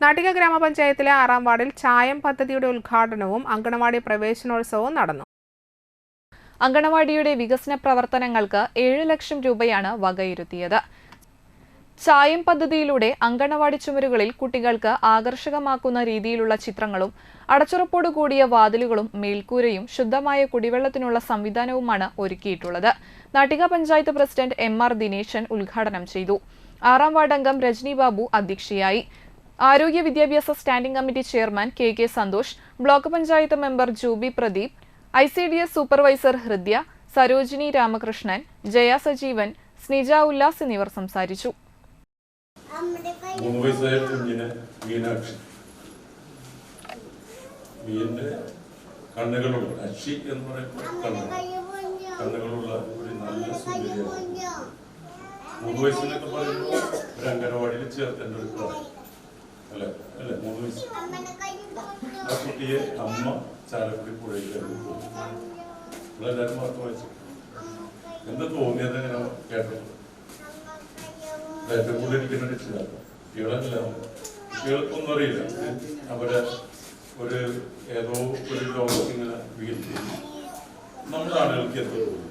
നാട്ടിക ഗ്രാമപഞ്ചായത്തിലെ ആറാം വാർഡിൽ ചായം പദ്ധതിയുടെ ഉദ്ഘാടനവും അങ്കണവാടി പ്രവേശനോത്സവവും നടന്നു. അങ്കണവാടിയുടെ വികസന പ്രവർത്തനങ്ങൾക്ക് ഏഴ് ലക്ഷം രൂപയാണ് വകയിരുത്തിയത്. ചായം പദ്ധതിയിലൂടെ അങ്കണവാടി ചുമരുകളിൽ കുട്ടികൾക്ക് ആകർഷകമാക്കുന്ന രീതിയിലുള്ള ചിത്രങ്ങളും അടച്ചുറപ്പോടു കൂടിയ വാതിലുകളും മേൽക്കൂരയും ശുദ്ധമായ കുടിവെള്ളത്തിനുള്ള സംവിധാനവുമാണ് ഒരുക്കിയിട്ടുള്ളത്. Nattika panchayat president M R Dineshan ഉദ്ഘാടനം ചെയ്തു. ആറാം വാർഡംഗം രജനി ബാബു അധ്യക്ഷയായി. ആരോഗ്യ വിദ്യാഭ്യാസ standing committee chairman K K Santhosh block panchayat member Jubi Pradeep I C D S supervisor Hridya Sarojini Ramakrishnan Jaya Sajeevan Snija Ullas എന്നിവർ സംസാരിച്ചു. കണ്ണുകളുള്ള അക്ഷി എന്ന് പറയുമ്പോൾ കണ്ണുകളുള്ള ഒരു നല്ല സുന്ദരിയാണ്. മൂന്ന് വയസ്സിനൊക്കെ പറയുമ്പോൾ ഒരു അംഗനവാടിയിൽ ചേർത്തേണ്ട ഒരു പ്രായം ആ കുട്ടിയെ അമ്മ ചാലക്കുടി പുഴയിലേക്ക് പോയി നമ്മളെല്ലാവരും വായിച്ചു എന്താ തോന്നിയത് ഇങ്ങനെ കേട്ടത്. ഏറ്റവും കൂടുതൽ ഇരിക്കുന്ന കുട്ടികളല്ല കുട്ടികൾക്കൊന്നും അറിയില്ല. അവരെ ഒരു ഏതോ ഒരു ലോകത്തിങ്ങനെ വീഴ്ത്തി. നമ്മുടെ ആളുകൾക്ക് എന്തോ തോന്നി